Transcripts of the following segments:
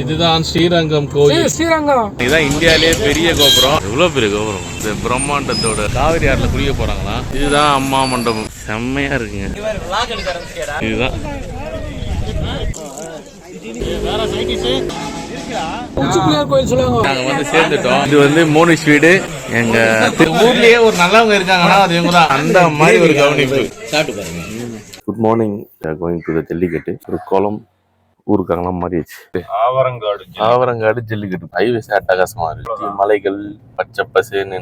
இதுதான் ஸ்ரீரங்கம் கோயில். ஸ்ரீரங்கம். இதுதான் இந்தியாவிலேயே பெரிய கோபுரம். எவ்வளவு பெரிய கோபுரம்? இந்த பிரம்மாண்டத்தோட காவிரி ஆறுல குளிக்க போறாங்களா? இதுதான் அம்மா மண்டபம். செம்மையா இருக்குங்க. இதுதான். நாங்க வந்து சேர்ந்துட்டோம். இது வந்து மோனிஷ் வீடு. எங்க ஊர்லயே ஒரு நல்லவங்க இருக்காங்கன்னா அது இவங்க தான். அந்த மாதிரி ஒரு கவனிப்பு. Good morning going to the jallikattu ஒரு குளம் ஊருக்காங்கலாம் மாறிடுச்சு. ஆவரங்காடு ஆவரங்காடு ஜல்லிக்கட்டு ஹைவேஸ் அட்டகாசமா இருக்கு. மலைகள் பச்சை பசேன்னு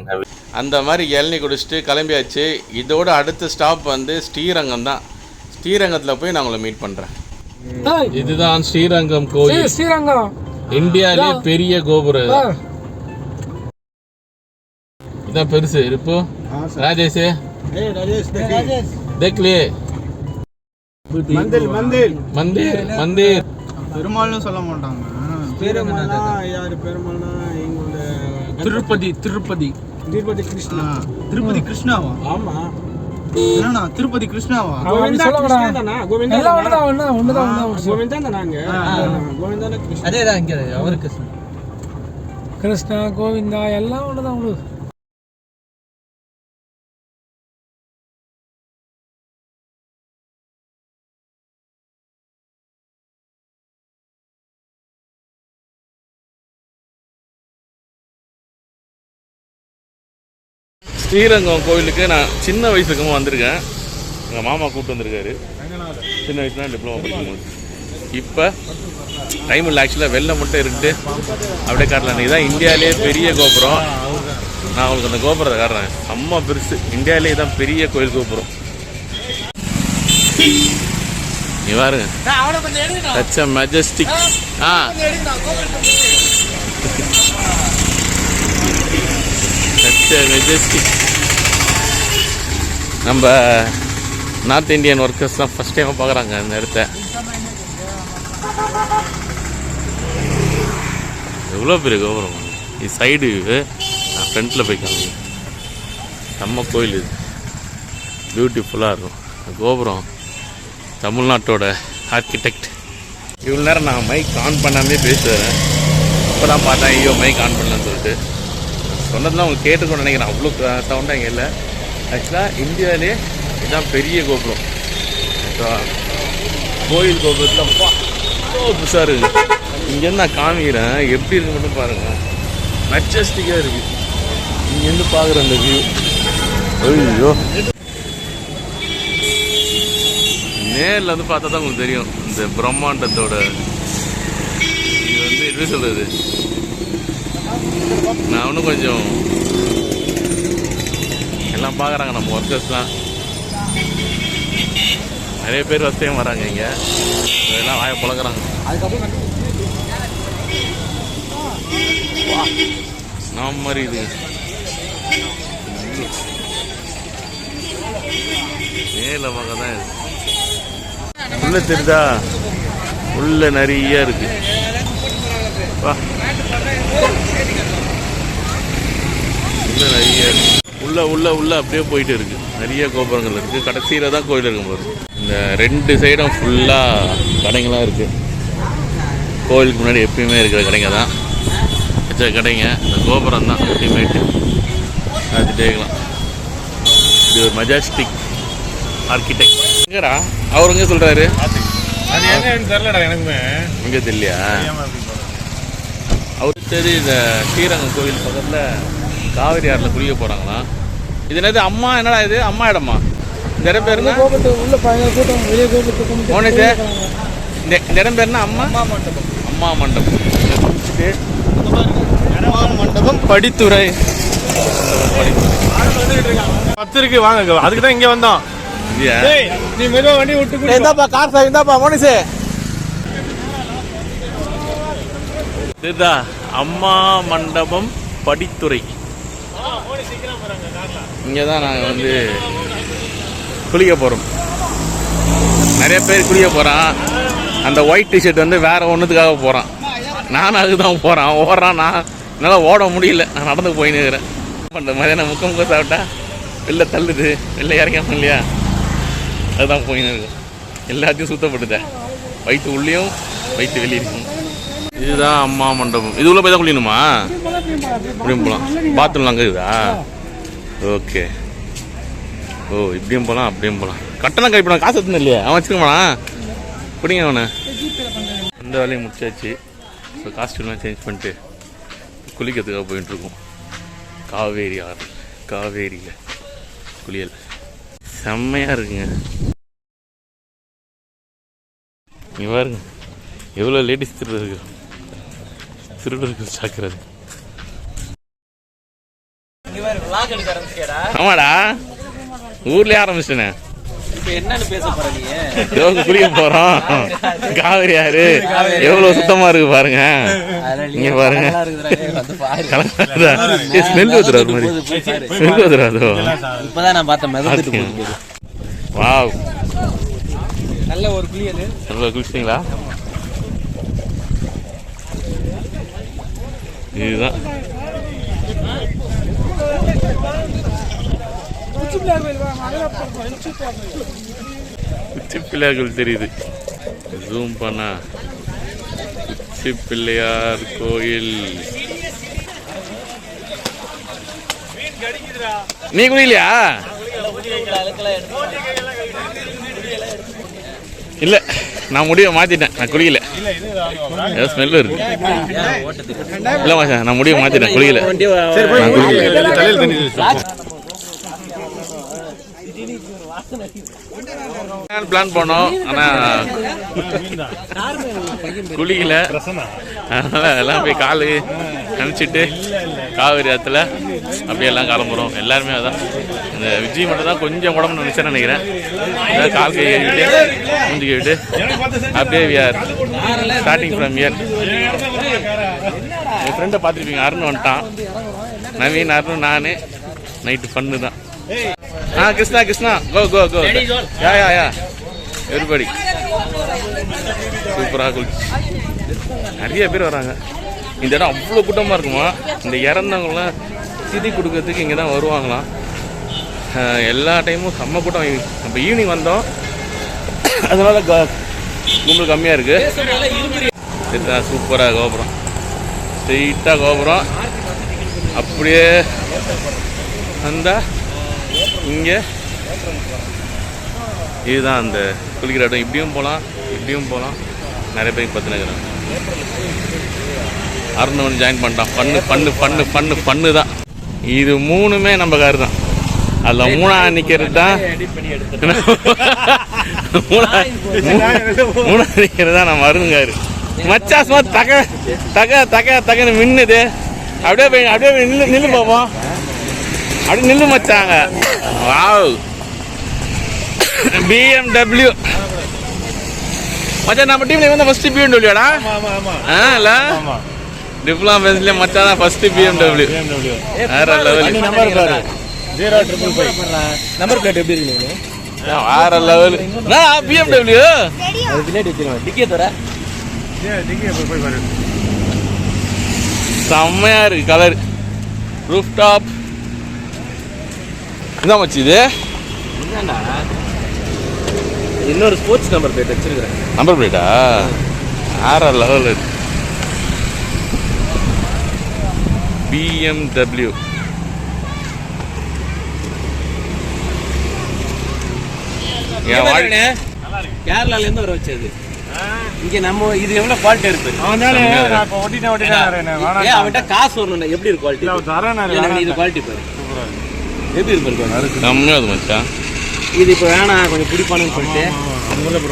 அந்த மாதிரி இளநி குடிச்சிட்டு கிளம்பியாச்சு. இதோட அடுத்த ஸ்டாப் வந்து ஸ்ரீரங்கம் தான். ஸ்ரீரங்கத்தில் போய் நான் உங்களை மீட் பண்ணுறேன் இதுதான் ஸ்ரீரங்கம் கோயில். ஸ்ரீரங்கம். இந்தியாவிலே பெரிய கோபுரம் இதான் பெருசு இருப்போ ராஜேஷ். தேக்லே மந்தில் மந்திர் மந்திர். பெருமாள்னு சொல்ல மாட்டாங்க. பெருமாள்னா யாரு? பெருமாள்னா எங்களோட திருப்பதி திருப்பதி. திருப்பதி கிருஷ்ணா. திருப்பதி கிருஷ்ணாவா? ஆமா. என்னண்ணா திருப்பதி கிருஷ்ணாவா? கோவிந்தா கிருஷ்ணா கோவிந்தா எல்லாம் ஒண்ணுதான் ஒண்ணுதான் ஒண்ணுதான் கோவிந்தா கிருஷ்ணா அதேதான் இங்க அவருக்கு கிருஷ்ணா கோவிந்தா எல்லாம் ஒண்ணுதான் ஒண்ணு ஸ்ரீரங்கம் கோயிலுக்கு நான் சின்ன வயசுக்கு வந்திருக்கேன். எங்கள் மாமா கூப்பிட்டு வந்திருக்காரு. சின்ன வயசுல டிப்ளமோ படிக்கும்போது இப்போ டைம் இல்லை ஆக்சுவலாக வெள்ளம் மட்டும் இருக்குது அப்படியே காட்டலாம் இதுதான் இந்தியாவிலேயே பெரிய கோபுரம். நான் உங்களுக்கு அந்த கோபுரத்தை காட்டுறேன். செம்ம பெருசு. இந்தியாவிலேயே தான் பெரிய கோயில் கோபுரம். நீ பாருங்க. சச் அ மெஜஸ்டிக் ஆ. மெஜஸ்டிக் நம்ம நார்த் இந்தியன் ஒர்க்கர்ஸ் தான் ஃபஸ்ட் டைம் பார்க்குறாங்க அந்த இடத்த. எவ்வளோ பெரிய கோபுரம்? இது சைடு நான் ஃப்ரண்ட்டில் போய் காமி நம்ம கோயில் இது. பியூட்டிஃபுல்லாக இருக்கும். கோபுரம் தமிழ்நாட்டோட ஆர்கிடெக்ட் இவ்வளோ நேரம் நான் மைக் ஆன் பண்ணாமே பேசுவேன். இப்போ தான் பார்த்தேன் ஐயோ மைக் ஆன் பண்ணலன்னு சொல்லிட்டு. சொன்னதுலாம் அவங்க கேட்டுக்கணும்னு நினைக்கிறேன். அவ்வளோ சவுண்டாக இங்கே இல்லை. ஆக்சுவலாக இந்தியாவிலே இதுதான் பெரிய கோபுரம். கோயில் கோபுரத்தில் அப்பா அவ்வளோ புதுசாக இருக்குது இங்கேருந்து நான் காமிக்கிறேன். எப்படி இருக்கு மட்டும் பாருங்கள் மெச்சஸ்டிக்காக இருக்குது இங்கேருந்து பார்க்குற அந்த வியூ ஐயோ. நேரில் வந்து பார்த்தா தான் உங்களுக்கு தெரியும். இந்த பிரம்மாண்டத்தோட இது வந்து எப்படி சொல்கிறது நான் இன்னும் கொஞ்சம் எல்லாம் பார்க்குறாங்க நம்ம ஒர்க்கர்ஸ்லாம் நிறைய பேர் ஃபஸ்ட் டைம் வராங்க இங்கே. இதெல்லாம் வாய பழகுறாங்க நான் மாதிரி இது. நேரில் பார்க்க தான் இது. உள்ள தெரிதா உள்ள நிறைய இருக்கு. வா. இருக்கு. உள்ள உள்ள உள்ள அப்படியே போயிட்டு இருக்கு. நிறைய கோபுரங்கள் இருக்கு. கடைசியில தான் கோயில் இருக்கும் போது இந்த ரெண்டு சைடும் ஃபுல்லா கடைங்களாம் இருக்கு. கோயிலுக்கு முன்னாடி எப்பயுமே இருக்கிற கடைங்க தான். வச்ச கடைங்க. இந்த கோபுரம் தான் அல்டிமேட்டு பார்த்துட்டே இருக்கலாம். இது ஒரு மஜாஸ்டிக் ஆர்கிடெக்ட் எங்கடா? அவர் எங்க சொல்றாரு? அது என்னன்னு தெரியலடா எனக்குமே. இங்க தெரியலையா? அடுத்தது இந்த ஸ்ரீரங்கம் கோவில் பக்கத்தில் காவிரி ஆறில் குளிக்க போகிறாங்களாம் இது என்னது அம்மா என்னடா இது? அம்மா இடமா? இந்த இடம் பேர் என்ன? கோபுரத்து உள்ள கூட்டம் வெளியே கோபுரத்து கும்பிட்டு மோனிஷே இந்த இந்த இடம் பேர் என்ன அம்மா? மண்டபம். அம்மா மண்டபம். குளிச்சுட்டு மண்டபம் படித்துறை. படித்துறை பத்து இருக்கு வாங்க அதுக்கு தான் இங்க வந்தோம். நீ மெதுவா வண்டி விட்டு இந்தாப்பா கார் சார் இந்தாப்பா மோனிஷே இதுதான் அம்மா மண்டபம் படித்துறை. இங்கே தான் நாங்கள் வந்து குளிக்க போகிறோம் நிறைய பேர் குளிக்க போகிறான் அந்த ஒயிட் டிஷர்ட் வந்து வேறு ஒன்றுத்துக்காக போகிறான் நானும் அதுக்கு தான் போகிறான் ஓடுறான். நான் என்னால் ஓட முடியல. நான் நடந்து போயின்னு இருக்கிறேன். பண்ணுற மதியானம் முக்கம் முக்கம் சாப்பிட்டா வெளில தள்ளுது. வெளில இறங்காம இல்லையா? அதுதான் போயின்னு இருக்கு. எல்லாத்தையும் சுத்தப்படுத்தேன் வயிற்று உள்ளேயும் வயிற்று வெளியே இருக்கும் இதுதான் அம்மா மண்டபம். இது உள்ள போய் தான் குளிக்கணுமா? இப்படியும் போகலாம் பாத்ரூம்லாம் அங்கே இருக்குதா? ஓகே ஓ இப்படியும் போகலாம் அப்படியும் போகலாம் கட்டணம் கழிப்பு காசு எடுத்துன்னு இல்லையா? அவன் வச்சுக்கோமா பிடிங்க அவனை. இந்த வேலையும் முடிச்சாச்சு. ஸோ காஸ்டியூம்லாம் சேஞ்ச் பண்ணிட்டு குளிக்கிறதுக்காக போயிட்டு இருக்கோம். காவேரி ஆறு. காவேரியில் குளியல். செம்மையாக இருக்குங்க. இங்க பாருங்க. எவ்வளோ லேடிஸ் திருடர்கள் திருடர்கள் சாக்கிறது ஆமாடா. ஊர்லயே ஆரம்பிச்சிட்டேனே. என்னன்னு குளிக்க போறோம். காவிரி ஆறு. எவ்வளவு சுத்தமா இருக்கு பாருங்க. இங்க பாருங்க. ஸ்மெல் வந்துடும் ஒரு மாதிரி. ஸ்மெல் வந்துடாதோ? இப்பதான் நான் பார்த்தேன் மிதந்துட்டு போகுது வாவ். நல்ல ஒரு குளியல். நல்லா குளிச்சிங்களா இதுதான். உச்சி பிள்ளையார்கள் தெரியுது. ஜூம் பண்ணா உச்சி பிள்ளையார் கோயில். நீ குடிக்கலையா? இல்லை நான் முடிவை மாற்றிட்டேன் நான் குளிக்கல ஏதோ ஸ்மெல் இருக்கு இல்ல மாஷா நான் முடிய மாத்திட்டேன் குளிக்கல நான் குளிக்கல தலையில் தண்ணி பிளான் பண்ணோம். ஆனால் குளிக்கல. அதனால எல்லாம் போய் காலு நினச்சிட்டு காவிரி ஆற்றுல அப்படியே எல்லாம் கிளம்புறோம். எல்லாருமே அதான். இந்த விஜய் மட்டும் தான் கொஞ்சம் உடம்பு நினச்சேன்னு நினைக்கிறேன். ஏதாவது கால் கை கழுவிட்டு மூஞ்சி கழுவிட்டு அப்படியே வியார் ஸ்டார்டிங் ஃப்ரம் இயர் என் ஃப்ரெண்டை பார்த்துருப்பீங்க அருண் வந்துட்டான். நவீன் அருண் நான். நைட்டு ஃபன்னு தான். ஆ Krishna Krishna. Go go go yeah yeah yeah everybody சூப்பராக குளிச்சு நிறைய பேர் வராங்க. இந்த இடம் அவ்வளோ கூட்டமாக இருக்குமா? இந்த இறந்தவங்களாம் திதி கொடுக்கறதுக்கு இங்கே தான் வருவாங்களாம் எல்லா டைமும் செம்ம கூட்டம். நம்ம ஈவினிங் வந்தோம். அதனால க- கும்பல் கம்மியாக இருக்கு. இதுதான் சூப்பராக கோபுரம். ஸ்ட்ரெயிட்டாக கோபுரம். அப்படியே வந்தா இங்கே. இதுதான் அந்த குளிக்கிற இடம். இப்படியும் போகலாம் இப்படியும் போகலாம் நிறைய பேருக்கு பார்த்துனுக்குறேன் அருணவன் ஜாயின் பண்ணிட்டான். பண்ணு பண்ணு பண்ணு பண்ணு பண்ணு தான் இது மூணுமே நம்ம காரு தான். அதில் மூணா நிற்கிறது தான். மூணா மூணா நிற்கிறது தான் நம்ம அருண்காரு மச்சா சும்மா தக தக தக தகன்னு மின்னுது. அப்படியே போய் அப்படியே நில்லு நில்லு பார்ப்போம் அப்படி நில்லு மச்சாங்க. வாவ். பிஎம்டபிள்யூ மச்சான் நம்ம டீம்ல வந்து ஃபர்ஸ்ட் பிஎம்டபிள்யூடா ஆ இல்ல? டிப்ளமா பேஸ்ல மச்சான் தான் ஃபர்ஸ்ட் பிஎம்டபிள்யூ வேற லெவல் நம்பர் பாரு. Zero triple five number plate எப்படி இருக்கு வேற லெவல் நான் பிஎம்டபிள்யூ அது பின்னாடி வச்சிருவேன் டிக்கே தர. டிக்கி போய் பாரு. செம்மையா இருக்கு கலர் ரூஃப் டாப் என்ன மச்சி இது? என்னடா இன்னொரு ஸ்போர்ட்ஸ் நம்பர் பிளேட் வச்சிருக்கிறேன். நம்பர் பிளேட்டா வேற லெவல் இது பிஎம்டபிள்யூ என் வாழ்க்கை கேரளால இருந்து வர வச்சது. இங்க நம்ம இது எவ்வளவு குவாலிட்டி இருக்கு அவன் தானே? நான் இப்போ ஒட்டிட்டேன் வேணாம். ஏன் அவன்கிட்ட காசு வரணும் எப்படி இருக்கு குவாலிட்டி இது குவாலிட்டி பாரு. எப்படி இருக்கு. பாரு செம்மையா அது மச்சான் இது இப்போ வேணாம் கொஞ்சம் பிடிப்பானுன்னு சொல்லிட்டு.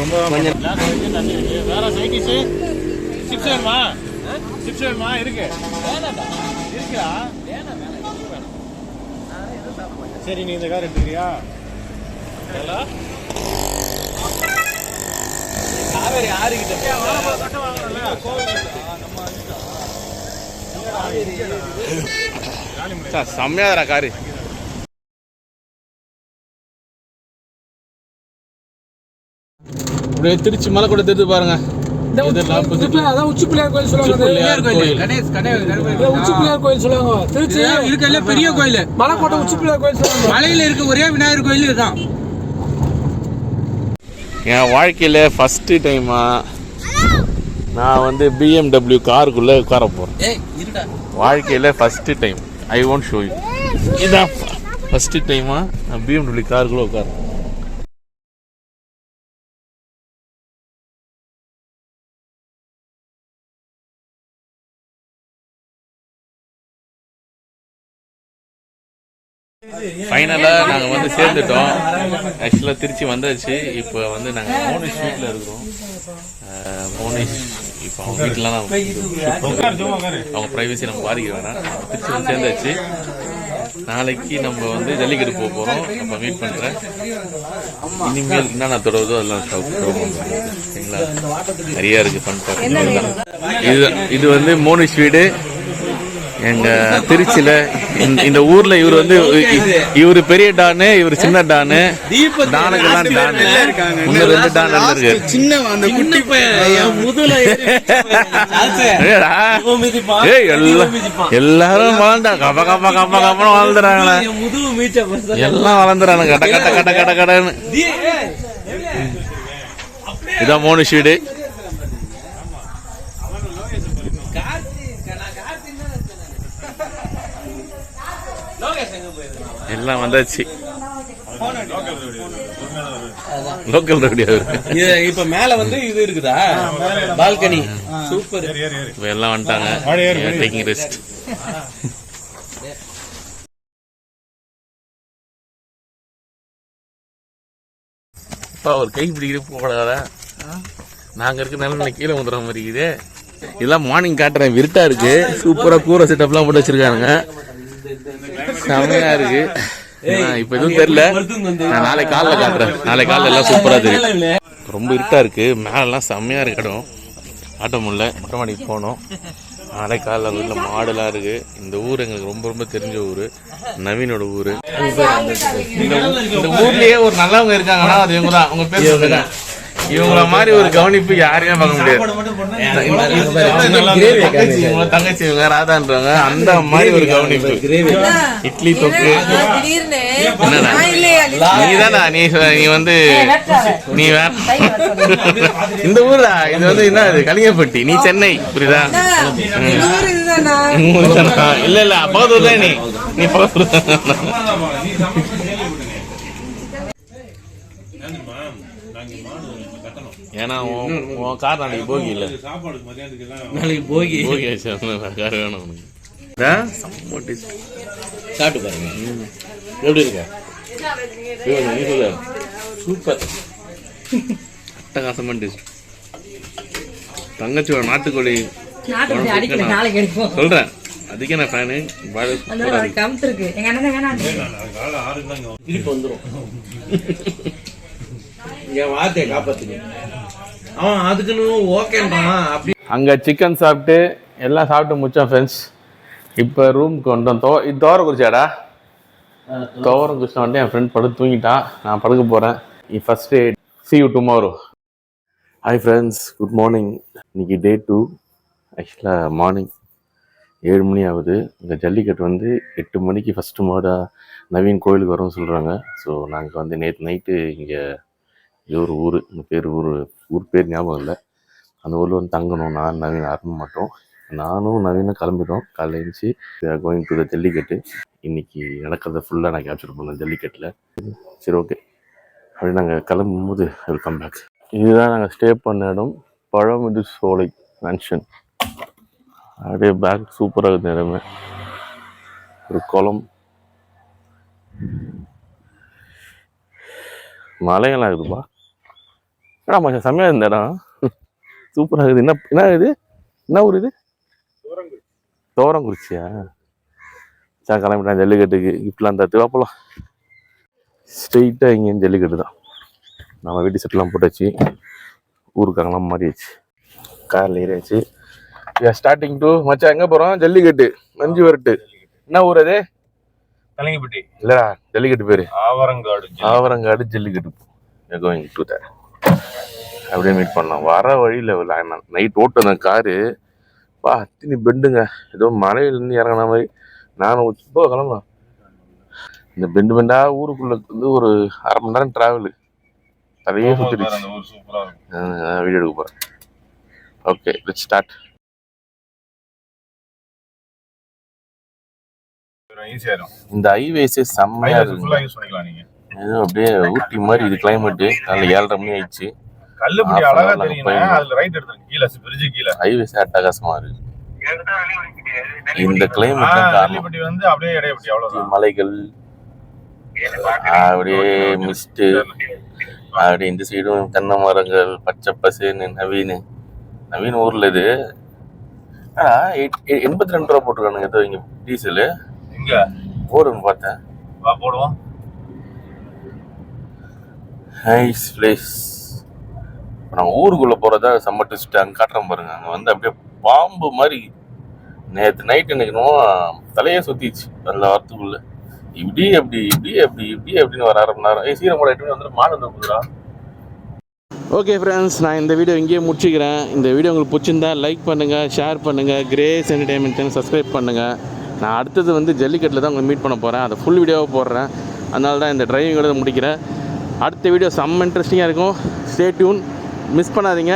ரொம்ப கொஞ்சம் வேற சைடிஸ் சிப்ஸ் வேணுமா? சிப்ஸ் வேணுமா? இருக்கு. இருக்கா சரி நீ இந்த கார் எடுத்துக்கிறியா? காவேரி ஆறுகிட்ட. சார் செம்மையாதரா காரு. அப்படியே திருச்சி மலை கூட தெரிஞ்சு பாருங்க அதான் உச்சி பிள்ளையார் கோயில் சொல்லுவாங்க உச்சி பிள்ளையார் கோயில். சொல்லுவாங்க. திருச்சி இருக்கல பெரிய கோயில். மலைக்கோட்டை உச்சி பிள்ளையார் கோயில் சொல்லுவாங்க. மலையில இருக்க ஒரே விநாயகர் கோயில் இதுதான். என் வாழ்க்கையில் ஃபஸ்ட்டு டைமாக நான் வந்து பிஎம்டபிள்யூ காருக்குள்ளே உட்கார போகிறேன் ஏய் இருடா. வாழ்க்கையில் first time I won't show you இதான் ஃபஸ்ட்டு டைமாக நான் பிஎம்டபிள்யூ காருக்குள்ளே உட்காரேன் ஃபைனலாக நாங்கள் வந்து சேர்ந்துட்டோம். ஆக்சுவலாக திருச்சி வந்தாச்சு. இப்போ வந்து நாங்கள் மோனிஷ் வீட்டில் இருக்கிறோம். மோனிஷ் இப்போ அவங்க வீட்டில் தான் அவங்க ப்ரைவசி நம்ம பாதிக்க வேணாம். திருச்சி வந்து சேர்ந்தாச்சு. நாளைக்கு நம்ம வந்து ஜல்லிக்கட்டு போக போகிறோம் அப்போ மீட் பண்ணுறேன் இனிமேல் என்னென்ன தொடருதோ அதெல்லாம் சரிங்களா? நிறைய இருக்குது ஃபன் பார்க்க இது இது வந்து மோனிஷ் வீடு. எங்க திருச்சியில இந்த- இந்த ஊர்ல இவர் வந்து இவரு பெரிய டானு இவர் சின்ன டானு. டானுக்கெல்லாம் டானு. இன்னும் ரெண்டு டான் இருக்கு. சின்ன அந்த மிதிப்பான். எல்லாரும் வளர்ந்தா கப்ப கப்ப கப்ப கப்பன்னு வளர்ந்துறாங்களே. எல்லாம் வளர்ந்துறாங்க கட்ட கட்ட கட்ட கட்ட கடன்னு. இதான் மோனிஷ் வீடு எல்லாம் வந்தாச்சு. லோக்கல் ரவுடி அவரு. இப்ப மேல வந்து இது இருக்குதா? பால்கனி சூப்பர் இப்ப எல்லாம் வந்துட்டாங்க. டேக்கிங் ரெஸ்ட் அப்பா ஒரு கை பிடிக்கிற போடாதா நாங்க இருக்க நிலைமையில கீழே வந்துடுற மாதிரி இருக்குது. இதெல்லாம் மார்னிங் காட்டுறேன். விருட்டா இருக்கு. சூப்பரா கூரை செட்டப்லாம் போட்டு வச்சிருக்காங்க செமையா இருக்கு. இப்ப எதுவும் தெரியல. நான் நாளை காலைல காட்டுறேன். நாளை காலைல எல்லாம் சூப்பரா தெரியும். ரொம்ப இருட்டா இருக்கு. மேலெல்லாம் செம்மையா இருக்கு இடம். ஆட்ட முடியல. மொட்டை மாடிக்கு போனோம். நாளை காலைல வீட்டில் மாடுலாம் இருக்கு. இந்த ஊர் எங்களுக்கு ரொம்ப ரொம்ப தெரிஞ்ச ஊர். நவீனோட ஊர். இந்த ஊர்லயே ஒரு நல்லவங்க இருக்காங்கன்னா அது இவங்க தான் உங்க பேர் சொல்லுங்க. இவங்கள மாதிரி ஒரு கவனிப்பு யாரையுமே பார்க்க முடியாது. தங்கச்சி இவங்க ராதான்றவங்க அந்த மாதிரி ஒரு கவனிப்பு. இட்லி தொக்கு. நீதானா நீ சொ- நீ வந்து நீ வேற இந்த ஊரா இது வந்து என்ன இது கலிங்கப்பட்டி நீ சென்னை புரியுதா? இந்த ஊர் இதுதானா? ஊருதானா? இல்ல இல்ல பக்கத்துல நீ. நீ பக்கத்துல ஏன்னா உன் உன் கார் நாளைக்கு போகி இல்ல. நாளைக்கு போகி. போகி ஆச்சு கார் வேணும் உனக்கு. செம்ம taste. சாப்பிட்டு பாருங்க. எப்படி இருக்க? இவன் நீ சொல்லு. சூப்பர். அட்டகாசமான டேஸ்ட் தங்கச்சியோட நாட்டுக்கோழி சொல்றேன். அதுக்கே நான் ஃபேனு திருப்பி என் வார்த்தையை காப்பாத்துங்க அவன் அதுக்குன்னு ஓகேன்றான் அப்படி அங்கே சிக்கன் சாப்பிட்டு எல்லாம் சாப்பிட்டு முடிச்சோம் ஃப்ரெண்ட்ஸ் இப்போ ரூமுக்கு வந்தோம். தோ இது தோர குறிச்சாடா தோரம் குடிச்சா வந்துட்டு என் ஃப்ரெண்ட் படுத்து தூங்கிட்டான். நான் படுக்க போகிறேன் first day see you tomorrow hi friends good morning இன்னைக்கு டே டூ ஆக்சுவலாக மார்னிங் ஏழு மணி ஆகுது. இந்த ஜல்லிக்கட்டு வந்து எட்டு மணிக்கு ஃபஸ்ட்டு மாடாக நவீன் கோயிலுக்கு வரும்னு சொல்கிறாங்க ஸோ நாங்கள் வந்து நேற்று நைட்டு இங்கே இது ஒரு ஊர் இந்த பேர் ஊர் ஊர் பேர் ஞாபகம் இல்லை. அந்த ஊரில் வந்து தங்கணும். நான் நவீன அருண் மட்டும். நானும் நவீனும் கிளம்பிட்டோம். காலைல எழுந்துச்சு கோயிங் டு த ஜல்லிக்கட்டு. இன்றைக்கி நடக்கிறத ஃபுல்லாக நான் கேப்சர் பண்ணேன் ஜல்லிக்கட்டில். சரி ஓகே அப்படி நாங்கள் கிளம்பும்போது வெல்கம் பேக் இதுதான் நாங்கள் ஸ்டே பண்ண இடம். பழமுது சோலை மேன்ஷன் அப்படியே பேக் சூப்பராக இருக்குது இடமே. ஒரு குளம். மலையெல்லாம் இருக்குதுப்பா. என்னடா மச்சான் செம்மையாக இருந்த இடம் சூப்பராக இருக்குது. என்ன என்ன இது? என்ன ஊர் இது? தோரங்குறிச்சியா? சார் கிளம்பிட்டேன். ஜல்லிக்கட்டுக்கு கிஃப்ட்லாம் தத்து போகலாம் ஸ்ட்ரெயிட்டாக இங்கேயும் ஜல்லிக்கட்டு தான். நம்ம வீட்டு செட்டெலாம் போட்டாச்சு. ஊருக்காங்கலாம் மாறியாச்சு காரில் ஏறியாச்சு. ஸ்டார்டிங் டு மச்சான் எங்கே போகிறோம் ஜல்லிக்கட்டு. மஞ்சு வரட்டு. என்ன ஊர் அது? கலிங்கப்பட்டி. இல்லைடா ஜல்லிக்கட்டு பேர். Avarangadu. Avarangadu jallikattu. Going to the அப்படியே மீட் பண்ணலாம். வர வழியில் நைட் ஓட்டு அந்த காரு பா அத்தினி பெண்டுங்க ஏதோ மலையிலேருந்து இறங்கின மாதிரி. நானும் இப்போ கிளம்பலாம். இந்த பெண்டு பெண்டா ஊருக்குள்ள வந்து ஒரு அரை மணி நேரம் டிராவல் அதையே சுற்றிடுச்சு வீடியோ எடுக்க போகிறேன் ஓகே லெட்ஸ் ஸ்டார்ட் இந்த ஹைவேஸே செம்மையா இருக்கு ஏதோ அப்படியே ஊட்டி மாதிரி இது கிளைமேட்டு காலைல ஏழரை மணி ஆயிடுச்சு. an அழகா தெரியும். அதுல ரைட் எடுத்துருக்கு கீழே பிரிட்ஜு கீழே. ஹைவேஸே அட்டகாசமா இருக்கு. இந்த கிளைமேட் வந்து அப்படியே இடையப்பட்டி அவ்வளவுதான். மலைகள். அப்படியே மிஸ்ட்டு அப்படியே இந்த சைடும் தென்னை மரங்கள் பச்சை பசேன்னு நவீன். நவீன் ஊர்ல இது. ஆ எட்- எ- எண்பத்தி ரெண்டு ரூபா போட்டிருக்கானுங்க. ஏதோ இங்க டீசலு எங்க? போடுன்னு பார்த்தேன். வா போடுவோம். ஹைஸ் பிளேஸ் இப்போ நான் ஊருக்குள்ளே போகிறதா செம்ம ட்விஸ்ட் அங்கே காட்டுறேன் பாருங்க. அங்கே வந்து அப்படியே பாம்பு மாதிரி. நேற்று நைட் எனக்கு என்னமோ தலையே சுற்றிச்சு அந்த வாரத்துக்குள்ளே. இப்படி அப்படி இப்படி அப்படி இப்படி அப்படின்னு வர அரை ஏ நேரம் சீரம் கூட எட்டு வந்துட்டு மாடு வந்து ஓகே ஃப்ரெண்ட்ஸ் நான் இந்த வீடியோ இங்கேயே முடிச்சுக்கிறேன். இந்த வீடியோ உங்களுக்கு பிடிச்சிருந்தா லைக் பண்ணுங்கள் ஷேர் பண்ணுங்கள் கிரேஸ் என்டர்டைன்மெண்ட் சேனல் சப்ஸ்கிரைப் பண்ணுங்கள் நான் அடுத்தது வந்து ஜல்லிக்கட்டில் தான் உங்களை மீட் பண்ண போகிறேன் அதை ஃபுல் வீடியோவாக போடுறேன். அதனால தான் இந்த டிரைவிங்கோட முடிக்கிறேன் அடுத்த வீடியோ செம்ம இன்ட்ரெஸ்டிங்காக இருக்கும். ஸ்டே டியூன் மிஸ் பண்ணாதீங்க.